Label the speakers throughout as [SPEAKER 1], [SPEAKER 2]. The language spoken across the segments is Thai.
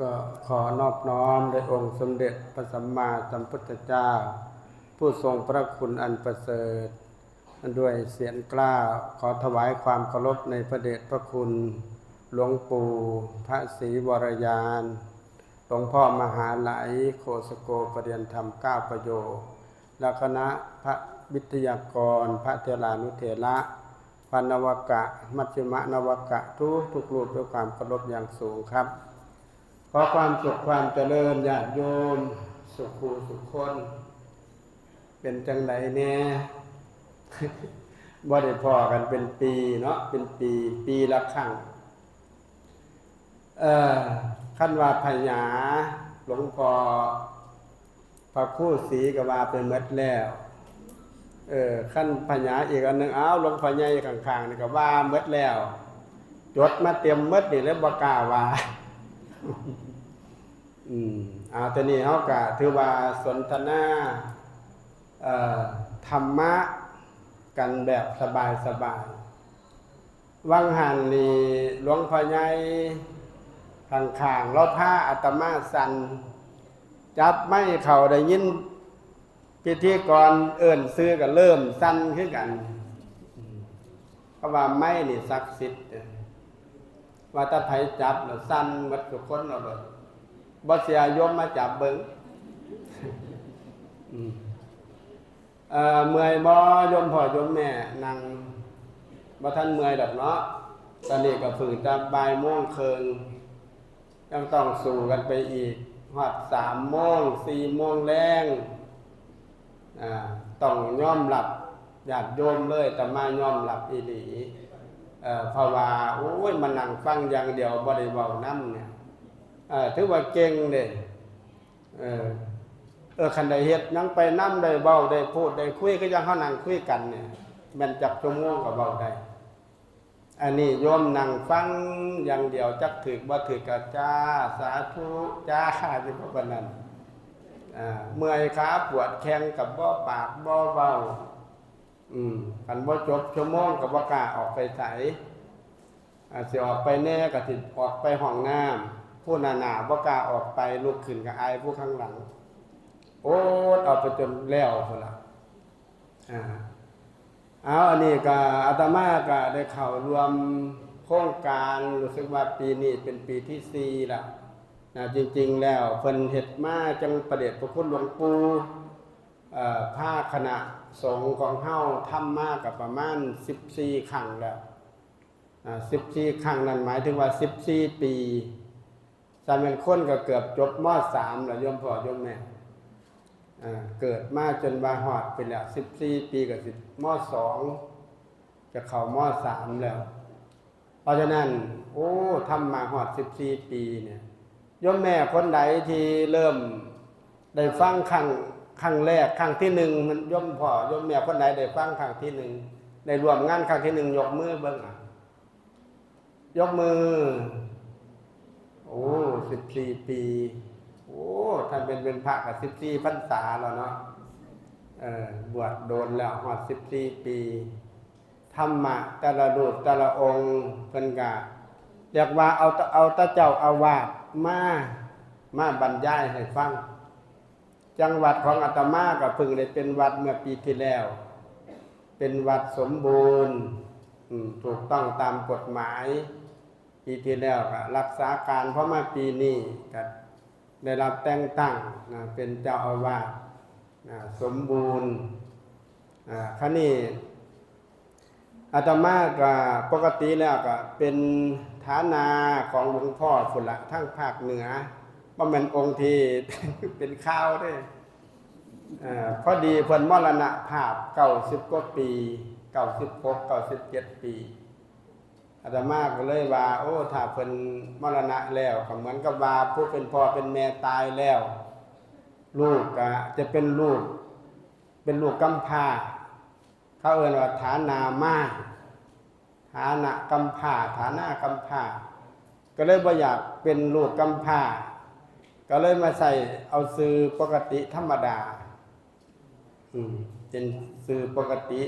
[SPEAKER 1] ก็ขอนอบน้อมในองค์สมเด็จพระสัมมาสัมพุทธเจ้า ผู้ทรงพระคุณอันประเสริฐด้วยเสียงกล้าขอถวายความเคารพในพระเดชพระคุณ หลวงปู่พระศรีวรยาน หลวงพ่อมหาไหลยโคสโกปรริยนธรรมเก้าประโยคและคณะพระวิทยากร พระเทรานุเถระพันนวกะ มัชฌิมนวกะทุกทุกรูปด้วยความเคารพอย่างสูงครับ ขอความสุขความเจริญญาติโยม สุขภูสุขคน เป็นจังไรแน่บ่ได้พอกันเป็นปีเนาะเป็นปี ปีละครั้งเอ่อขั้นว่าพญาหลวงพ่อพระคู่สีก็ว่าเป็นเม็ดแล้ว เออขั้นพญาอีกอันหนึ่งอ้าวหลวงพ่อใหญ่ข้างๆนี่ก็ว่าเม็ดแล้ว จดมาเตรียมเม็ดนี่แล้วบ่กล้าว่า อืมเอาต่นี้เฮาก็ถือว่าสนทนาเอ่อธรรมะกันแบบสบายๆวังหันนี่หลวงพ่อใหญ่ข้างๆเราผ้าอาตมาสัน จับไม่เข่าได้ยินพิธีกรเอิ่นซื้อก็เริ่มสั้นขึ้นกัน เพราะว่าไม่นี่ศักดิ์สิทธิ์ว่าถ้าไผจับแล้วสั้นหมดทุกคนเอาเลย บ่เสียยมมาจับเบิงเอ่อเมื่อยบ่ยมพ่อยมแม่นั่งบ่ท่านเมื่อยดอกเนาะตอนนี้ก็ฝึกจะบ่ายโมงเคิงยังต้องสู้กันไปอีกฮอดสามโมงสี่โมงแรงอ่าต้องย่อมรับญาติโยมเลยแต่มาย่อมรับอีหลีเอ่อเพราะว่าโอ้ยมานั่งฟังอย่างเดียวบ่ได้เว้านำเนี่ย ถือว่าเก่งเด้เออเออคันใดเฮ็ดยังไปนํได้เว้าได้พูดได้คุยก็ยังเฮานั่งคุยกันเนี่ยม่นจักชั่วโมงก็เว้าได้ อันนี้โยมนั่งฟังอย่างเดียวจักถึกบ่ถึกก็จ้าสาธุจ้าสิพวกกันนั้นอ่าเมื่อยขาปวดแข้งกับบ่ปากบ่เว้าอืมคันบ่จบชั่วโมงก็บ่กล้าออกไปไสอ่าสิออกไปแน่ก็สิออกไปห้องน้ำ ผู้หนาหนาบ่กล้าออกไปลุกขึ้นกับอายผู้ข้างหลัง โอ้ดเอาไปจนแล้วพุ่นละอ่าเอาอันนี้ก็อาตมาก็ได้เข้ารวมโครงการรู้สึกว่าปีนี้เป็นปีที่สี่ละนะจริงๆแล้วเพิ่นเฮ็ดมาจังประเดชพระคุณหลวงปู่เอ่อภาคณะสงฆ์ของเฮาทำมากกับประมาณ 14 ครั้งแล้ว 14 ครั้งนั้นหมายถึงว่า 14 ปี สามเป็นคนก็เกือบจบมอสามแล้วยมพ่อยมแม่เกิดมาจนว่าหอดไปแล้วสิบสี่ปีกับสิบมอสองจะเข้ามอสามแล้ว เพราะฉะนั้น โอ้ทำมาหอดสิบสี่ปีเนี่ยยมแม่คนใดที่เริ่มได้ฟังครั้งครั้งแรกครั้งที่หนึ่งมันยมพ่อยมแม่คนใดได้ฟังครั้งที่หนึ่งได้รวมงานครั้งที่หนึ่งยกมือเบิ้งอะยกมือ อ้สิบสี่ปี โอ้ท่านเป็นเป็นพระกับสิบสี่พรรษาแล้วเนาะเออบวชโดนแล้วหอดสิบสี่ปีธรรมะแต่ละรูปแต่ละองค์เพิ่นกะเรียกว่าเอาเอาตะเจ้าอาวาสมามาบรรยายให้ฟัง จังหวัดของอาตมาก็เพิ่งได้เป็นวัดเมื่อปีที่แล้ว เป็นวัดสมบูรณ์ถูกต้องตามกฎหมาย ปีที่แล้วก็รักษาการเพราะมาปีนี้ก็ได้รับแต่งตั้งนะเป็นเจ้าอาวาสนะสมบูรณ์ครนี้อาตมาก็ปกติแล้วก็เป็นฐานาของหลวงพ่อฝุ่นละทั้งภาคเหนือว่ามันองค์ที่เป็นข้าวด้วยอาพอดีเพิ่นมรณะภาพเก้าสิบกว่าปีเก้าสิบหกเก้าสิบเจ็ดปี อาตมาก็เลยว่า โอ้ถ้าเพิ่นมรณะแล้วก็เหมือนกับว่าผู้เป็นพ่อเป็นแม่ตายแล้ว ลูกก็จะเป็นลูก เป็นลูกกำพร้าเขาเอ่ยว่าฐานามาฐานะกำพร้าฐานะกำพร้าก็เลยบ่อยากเป็นลูกกำพร้าก็เลยมาใส่เอาซื้อปกติธรรมดา อืมเป็นซื้อปกติ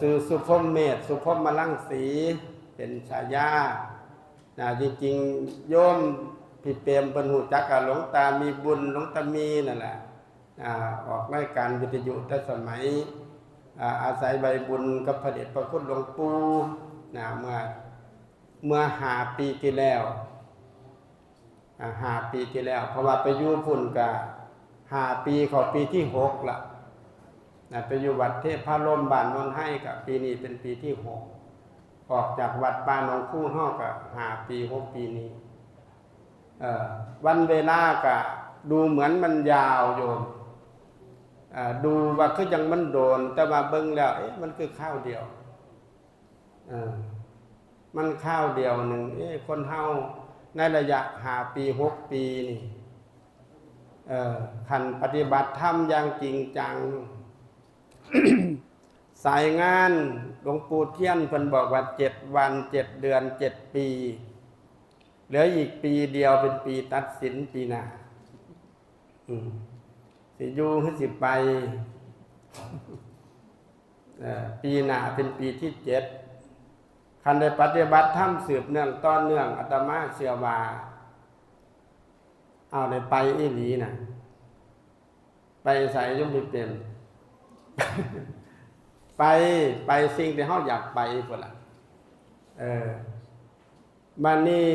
[SPEAKER 1] ซื้อสุพมเมธสุพมมลังสี เป็นฉายานะจริงๆ โยมพี่เปรมเป็นหูจักกับหลวงตามีบุญหลวงตามีนั่นแหละอออกรายการวิทยุแต่สมัยอ่าอาศัยใบบุญกับพระเดชพระคุณหลวงปู่นะเมื่อเมื่อหาปีที่แล้วหาปีที่แล้ว เพราะว่าไปยู่พุ่นกับหาปีเขาปีที่หกละ นะไปอยู่วัดเทพพระลมบ้านนนให้กับปีนี้เป็นปีที่หกออกจากวัดป่าหนองคู่ห้อกับหาปีหกปีนี้วันเวลากะดูเหมือนมันยาวโยมดูว่าคือยังมันโดน แต่ว่าเบิ่งแล้วเอ๊ะมันคือข้าวเดียวมันข้าวเดียวหนึ่งเอ๊ะคนเฮาในระยะหาปีหกปีนี่ขันปฏิบัติธรรมอย่างจริงจัง สายงานหลวงปู่เทียนเพิ่นบอกว่าเจ็ดวันเจ็ดเดือนเจ็ดปี เหลืออีกปีเดียวเป็นปีตัดสินปีหน้าสิอยู่คือสิไปปีหน้าเป็นปีที่เจ็ดคันได้ปฏิบัติธรรมสืบเนื่องต้อนเนื่องอาตมาเชื่อว่าเอาได้ไปอีหลีนะไปใส่ย่อมไม่เป็น ไปไปสิ่งที่เขาอยากไปพุ่นละเออมานี่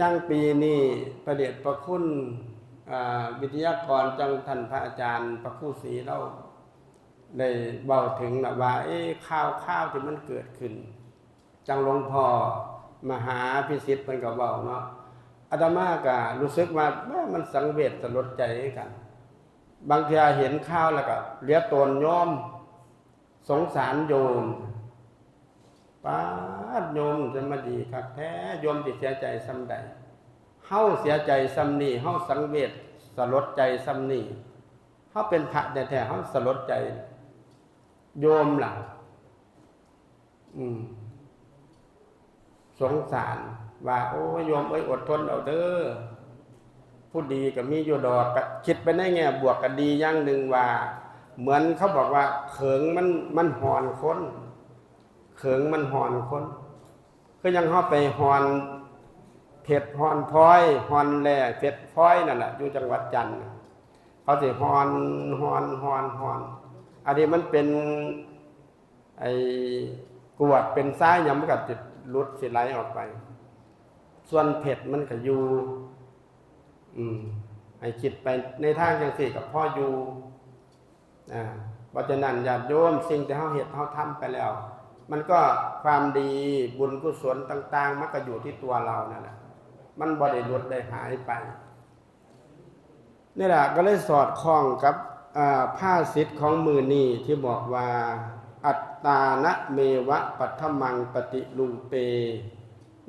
[SPEAKER 1] จ้างปีนี่ประเดชประคุณวิทยากรจังท่านพระอาจารย์ประคุศรีเราได้เบาถึงนะว่า เอ๊ะข้าวข้าวที่มันเกิดขึ้น จังหลวงพ่อมหาพิสิทธิ์เป็นกับเบาเนาะอาตมาก็รู้สึกว่าแม่มันสังเวชสลดใจกัน บางทีเห็นข้าวแล้วก็เลียตนโยอม สงสารโยมป้าดโยมจะมาดีคักแท้โยมติเสียใจซ้ำใดเฮาเสียใจซ้ำนี่เฮาสังเวชสลดใจซ้ำนี่เฮาเป็นพระแต่แท้เฮาสลดใจ โยมหล่ะอืม สงสาร ว่าโอ้โยมเอ้ยอดทนเอาเด้อ ผู้ดีก็มีอยู่ดอกคิดไปในแง่บวกก็ดีอย่างหนึ่งว่า เหมือนเขาบอกว่า เขิงมันมันหอนคนเขิงมันหอนคนก็ยังเข้าไปหอนเผ็ดหอนพลอยหอนแหล่เผ็ดพลอยนั่นแหละอยู่จังหวัดจันทร์เขาสิหอนหอนหอนหอนอันนี้มันเป็นไอ้กวดเป็นซ้ายยำกับจิตลุดสิไหลออกไป ส่วนเผ็ดมันก็อยู่ อืมไอ้คิดไปในทางจังสี่กับพ่ออยู่อ่าเพราะฉะนั้นญาติโยมสิ่งที่เขาเห็ดเขาทำไปแล้ว มันก็ความดีบุญกุศลต่าง ๆ มันก็อยู่ที่ตัวเรานั่นแหละมันบ่ได้หลุดได้หายไปนี่แหละก็เลยสอดคล้องกับอ่าผ้าสิทธิ์ของมือนี่ที่บอกว่า อัตตานะเมวะปัทมังปฏิลุงเป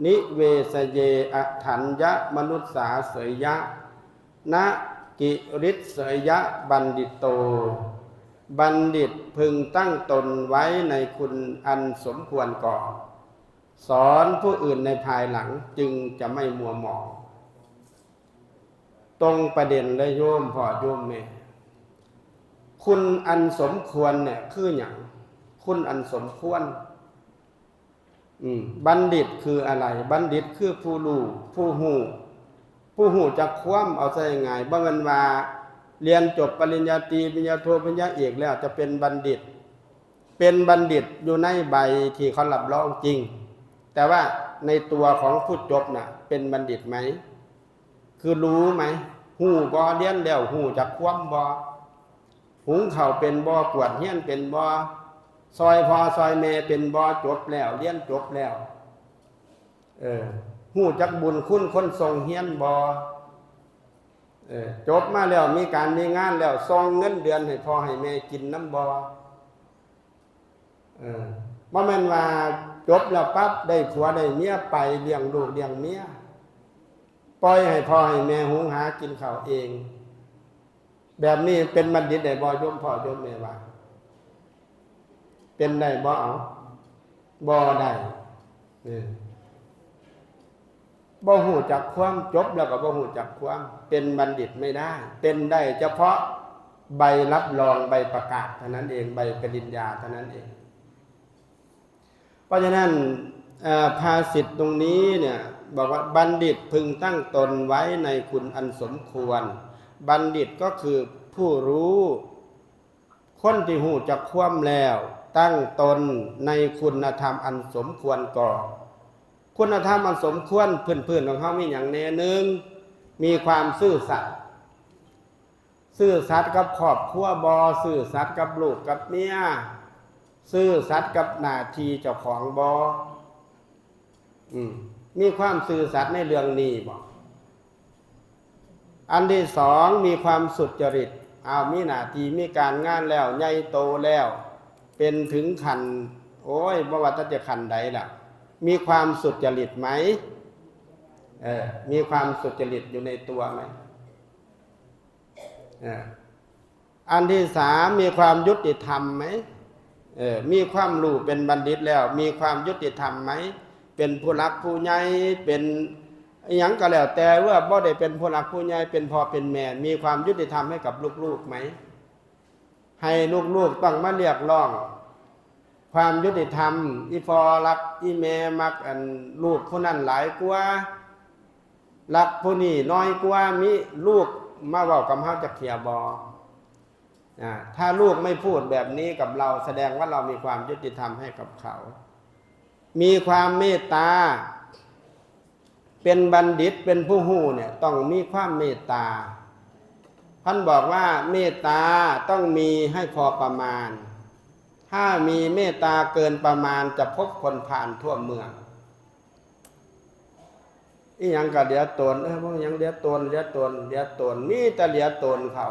[SPEAKER 1] นิเวสเยอถัญญะมนุษสาเสยยะนะกิริเสยยะบัณฑิตโต บัณฑิตพึงตั้งตนไว้ในคุณอันสมควรก่อนสอนผู้อื่นในภายหลังจึงจะไม่มัวหมอง ตรงประเด็นเลยโยมพ่อโยมแม่คุณอันสมควรเนี่ยคืออย่างคุณอันสมควร บัณฑิตคืออะไร บัณฑิตคือผู้รู้ผู้หูผู้หูจะคว่ำเอาใส่ยังไงบ่แมันว่าเรียนจบปริญญาตรีปริญญาโทปริญญาเอกแล้วจะเป็นบัณฑิต เป็นบัณฑิตอยู่ในใบที่เขารับรองจริง แต่ว่าในตัวของผู้จบน่ะ เป็นบัณฑิตไหม คือรู้ไหม หูบอเลี้ยนแล้วหูจักคว่ำบอหุงเข่าเป็นบอกวดเฮี้ยนเป็นบอ ซอยพอซอยเมเป็นบอจบแล้วเลี้ยนจบแล้ว เออหูจักบุญคุณคนทรงเฮียนบอเออจบมาแล้วมีการมีงานแล้วซองเงินเดือนให้พอให้แม่กินน้ำบอเออว่ามันว่าจบแล้วปั๊บได้ผัวได้เมียไปเลี้ยงลูกเลี้ยงเมียปล่อยให้พ่อให้แม่หุงหากินข้าวเอง แบบนี้เป็นบัณฑิตได้บ่โยมพ่อยมแม่ว่า เป็นได้บ่เอาบ่ได้บ่หูจักความจบแล้วก็บ่หูจักความเป็นบัณฑิตไม่ได้ เป็นได้เฉพาะใบรับรองใบประกาศเท่านั้นเองใบปริญญาเท่านั้นเอง เพราะฉะนั้นภาสิทธิ์ตรงนี้เนี่ยบอกว่าบัณฑิตพึงตั้งตนไว้ในคุณอันสมควร บัณฑิตก็คือผู้รู้ คนที่หูจะคว่ำแล้ว ตั้งตนในคุณธรรมอันสมควรก่อนคุณธรรมอันสมควรพื้นๆของเขามีอย่างแน่หนึ่งมีความซื่อสัตย์ซื่อสัตย์กับครอบครัวบอซื่อสัตย์กับลูกกับเมียซื่อสัตย์กับหน้าที่เจ้าของบออืมมีความซื่อสัตย์ในเรื่องนี้บอกอันที่สองมีความสุจริต เอามีหน้าที่มีการงานแล้วใหญ่โตแล้ว เป็นถึงขัน โอ้ยบ่ว่าจะขันใดล่ะ มีความสุจริตไหมเออมีความสุจริตอยู่ในตัวไหมเอออันที่สามมีความยุติธรรมไหมเออมีความรู้เป็นบัณฑิตแล้ว มีความยุติธรรมไหม เป็นผู้รักผู้ใหญ่เป็นอหยังก็แล้วแต่ว่าบ่ได้เป็นผู้รักผู้ใหญ่เป็นพ่อเป็นแม่ มีความยุติธรรมให้กับลูกๆไหม ให้ลูกๆต้องมาเรียกร้อง ความยุติธรรม อีฟอรักอีแม่มักอันลูกผู้นั้นหลายกว่ารักผู้นี้น้อยกว่ามีลูกมาเว้ากับเฮาจะเขียบออ่าถ้าลูกไม่พูดแบบนี้กับเราแสดงว่าเรามีความยุติธรรมให้กับเขา มีความเมตตา เป็นบัณฑิตเป็นผู้หูเนี่ยต้องมีความเมตตา ท่านบอกว่าเมตตาต้องมีให้พอประมาณ ถ้ามีเมตตาเกินประมาณจะพบคนผ่านทั่วเมืองอีหยังก็เดียตนเออพวกยังเดียตนเดียตนเดียตนมีแต่เดียตนเขา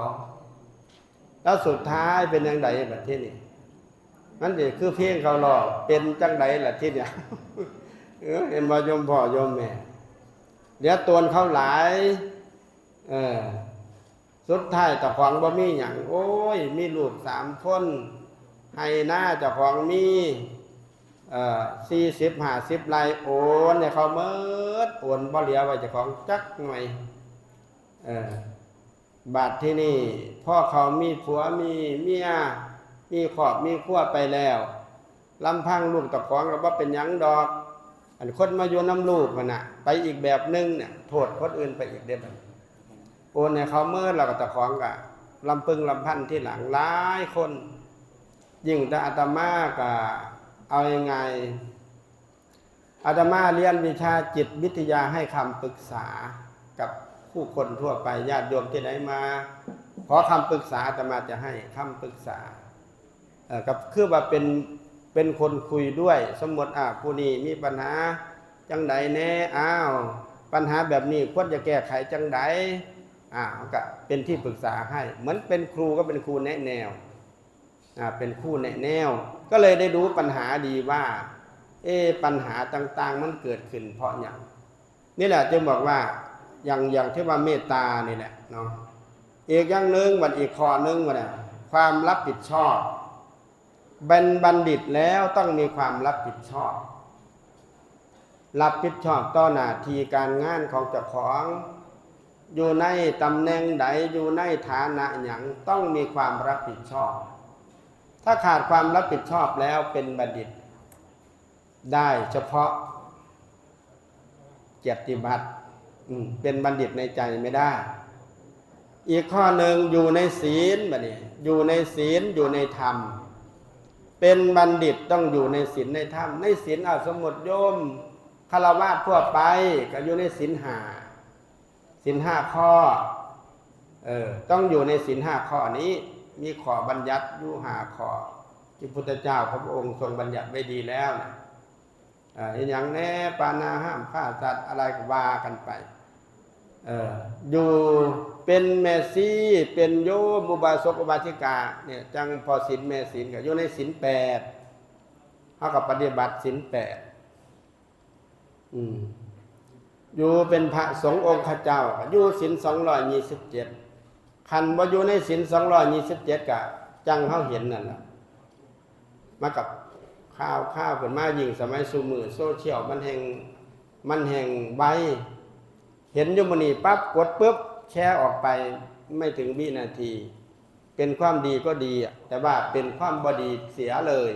[SPEAKER 1] แล้วสุดท้ายเป็นยังไงแบบที่นี่นั่นเองคือเพียงเขาหลอกเป็นจังไดล่ะที่เนี่ยเออเห็นบ่โยมพ่อยมแม่เดียตนเขาหลาย เออ สุดท้ายเจ้าของบ่มีหยังโอ้ย มีลูกสามคนให้หน้าเจ้าของมีเอ่อสี่สิบห้าสิบไร่โอนเนี่ยเขาเมิดโอนบ่เหลียวไว้เจ้าของจักหน่อยเออบาทที่นี่พ่อเขามีผัวมีเมียมีขอบมีขั้วไปแล้วลำพังลูกตะของก็บ่เป็นยังดอก อันคนมาโยนน้ำลูกมันน่ะ ไปอีกแบบหนึงเนี่ยโทษคนอื่นไปอีกเด็ด โอนให้เขาเมื่อเราก็ตะของกะลำพึงลำพันที่หลังหลายคน ยิ่งแต่อาตมาก็เอายังไงอาตมาเรียนวิชาจิตวิทยาให้คำปรึกษากับผู้คนทั่วไปญาติโยมที่ไหนมา ขอคำปรึกษาอาตมาจะให้คำปรึกษากับคือว่าเป็นเป็นคนคุยด้วย สมมติอ่าผู้นี้มีปัญหาจังใดแน่อ้าว ปัญหาแบบนี้ควรจะแก้ไขจังใด อ่าก็เป็นที่ปรึกษาให้ เหมือนเป็นครูก็เป็นครูแนะแนวอ่าเป็นคู่แนะแนว ก็เลยได้รู้ปัญหาดีว่า เอ๊ปัญหาต่างๆ มันเกิดขึ้นเพราะอย่างนี่แหละจึงบอกว่าอย่างอย่างที่ว่าเมตตานี่แหละเนาะอีกอย่างหนึ่งวันอีกข้อหนึ่งวันนะความรับผิดชอบเป็นบัณฑิตแล้วต้องมีความรับผิดชอบ รับผิดชอบต่อหน้าที่การงานของเจ้าของ อยู่ในตำแหน่งใดอยู่ในฐานะอย่างต้องมีความรับผิดชอบ ถ้าขาดความรับผิดชอบแล้วเป็นบัณฑิต ได้เฉพาะเกียรติบัตรเป็นบัณฑิตในใจไม่ได้ อีกข้อหนึ่งอยู่ในศีลแบบนี้อยู่ในศีลอยู่ในธรรม เป็นบัณฑิตต้องอยู่ในศีลในธรรมในศีลเอาสมมติโยมคารวะทั่วไปก็อยู่ในศีลหา ศีลห้าข้อเออต้องอยู่ในศีลห้าข้อนี้มีขอบัญญัติอยู่หาข้อที่พุทธเจ้าพระองค์ทรงบัญญัติไว้ดีแล้วนะอ่าอย่างแน่ปานาห้ามฆ่าสัตว์อะไรก็ว่ากันไปเอออยู่เป็นแม่ซีเป็นโยมุบาสกอุบาสิกาเนี่ยจังพอศีลแม่ศีลกับอยู่ในศีลแปดเท่ากับปฏิบัติศีลแปดอืม อยู่เป็นพระสงฆ์องค์ข้าเจ้าอยู่ศีลสองร้อยยี่สิบเจ็ดคันว่าอยู่ในศีลสองร้อยยี่สิบเจ็ดกะจังเขาเห็นนั่นแหละมากับข้าวข้าวเป็นมายิงสมัยสูมือโซเชียลมันแห่งมันแห่งใบเห็นยุมนีปั๊บกดปุ๊บแชร์ออกไปไม่ถึงวินาที เป็นความดีก็ดี แต่ว่าเป็นความบดีเสียเลย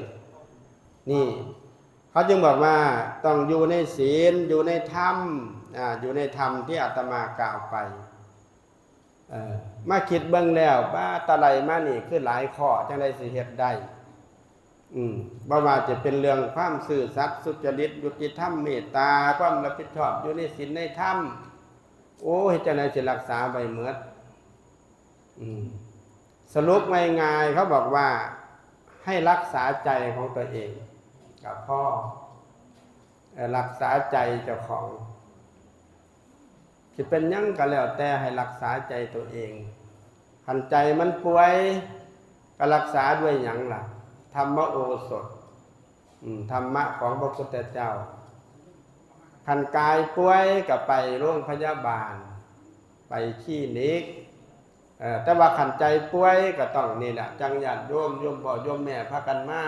[SPEAKER 1] นี่ เขาจึงบอกว่าต้องอยู่ในศีลอยู่ในธรรม อยู่ในธรรมที่อาตมากล่าวไปมาคิดเบิ่งแล้วว่าตะไลมานี่คือหลายข้อจังได้สิเฮ็ดได้อืมบ่ว่าจะเป็นเรื่องความซื่อสัตย์สุจริตยุติธรรมเมตตาความรับผิดชอบอยู่ในศีลในธรรมโอ้ยจังไดสิรักษาไว้เมือดอืมสรุปง่ายๆเขาบอกว่าให้รักษาใจของตัวเอง กับพ่อรักษาใจเจ้าของ จะเป็นยังก็แล้วแต่ให้รักษาใจตัวเองหันใจมันป่วยก็รักษาด้วยหยังล่ะธรรมโอสถธรรมะของพระพุทธเจ้าขันกายป่วยก็ไปโรงพยาบาล ไปขี้นิกแต่ว่าขันใจป่วยก็ต้องนี่แหละจังหยัดโยมโยมพ่อโยมแม่พากันมา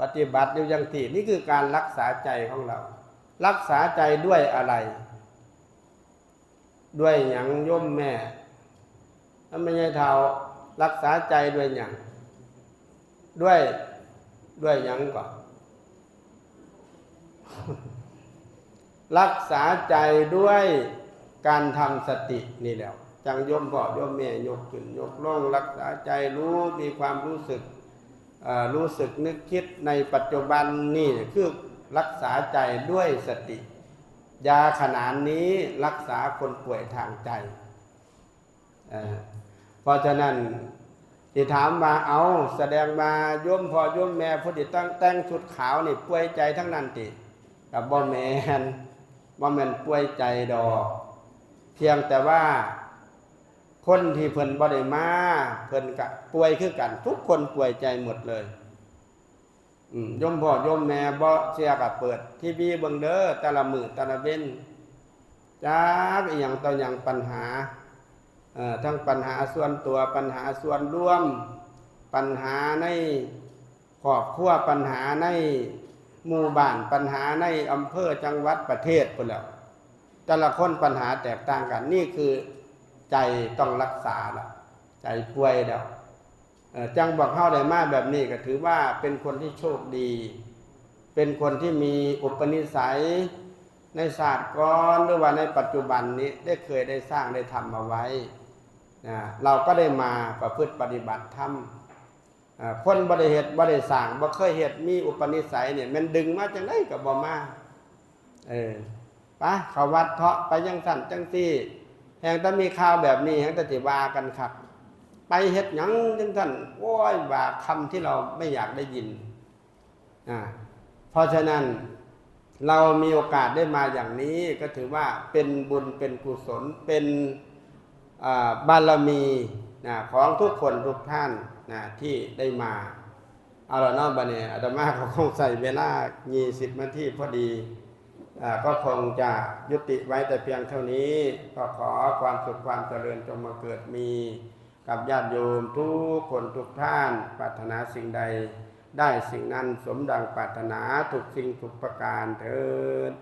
[SPEAKER 1] ปฏิบัติอยู่ยังที่นี่คือการรักษาใจของเรา รักษาใจด้วยอะไร ด้วยหยังโยมแม่ถ้าไม่ใช่เท่ารักษาใจด้วยหยังด้วยด้วยหยังก่อนรักษาใจด้วยการทำสตินี่แหละจังโยมพ่อโยมแม่ยกขึ้นยกล่องรักษาใจรู้มีความรู้สึกรู้สึกนึกคิดในปัจจุบันนี่คือรักษาใจด้วยสติ ยาขนานนี้รักษาคนป่วยทางใจเเพราะฉะนั้นที่ถามมาเอาแสดงมาโยมพอโยมแม่ผู้ที่ตั้งแต่งชุดขาวนี่ป่วยใจทั้งนั้นติกับบ่แมนบ่แมนป่วยใจดอก เพียงแต่ว่าคนที่เพิ่นบ่ได้มาเพิ่นกะป่วยคือกัน ทุกคนป่วยใจหมดเลย อืมโยมพ่อยมแม่บ่เสียกับเปิด ทีวีเบิ่งเด้อแต่ละมือแต่ละเว้นจักอีหยังต่อหยังปัญหาทั้งปัญหาส่วนตัวปัญหาส่วนร่วม ปัญหาในครอบครัวปัญหาในหมู่บ้านปัญหาในอำเภอจังหวัดประเทศพุ่นแล้วแต่ละคนปัญหาแตกต่างกันนี่คือใจต้องรักษาละใจป่วยแล้ว จังบอกเข้าได้มากแบบนี้ก็ถือว่าเป็นคนที่โชคดี เป็นคนที่มีอุปนิสัยในศาสตร์ก่อนหรือว่าในปัจจุบันนี้ได้เคยได้สร้างได้ทำมาไว้นะเราก็ได้มาประพฤติปฏิบัติธรรมคนบริเหตุบริสร้างบ่เคยเหตุมีอุปนิสัยเนี่ยมันดึงมาจังได้กับบ่มาเออปะเขาวัดเถาะไปยังสั่นจังซี่แห่งต้มีข่าวแบบนี้แห่งแตติวากันครับ ไปเฮ็ดหยังจังท่านโอ้ยว่าคำที่เราไม่อยากได้ยินอ่าเพราะฉะนั้นเรามีโอกาสได้มาอย่างนี้ก็ถือว่าเป็นบุญเป็นกุศลเป็นบารมีนะของทุกคนทุกท่านนะที่ได้มาเอาละเนาะบัดนี้อาตมาก็คงใส่เวลา20นาทีพอดีอก็คงจะยุติไว้แต่เพียงเท่านี้ ก็ขอความสุขความเจริญจงมาเกิดมี กับญาติโยมทุกคนทุกท่านปรารถนาสิ่งใด ได้สิ่งนั้นสมดังปรารถนาทุกสิ่งทุกประการเถิด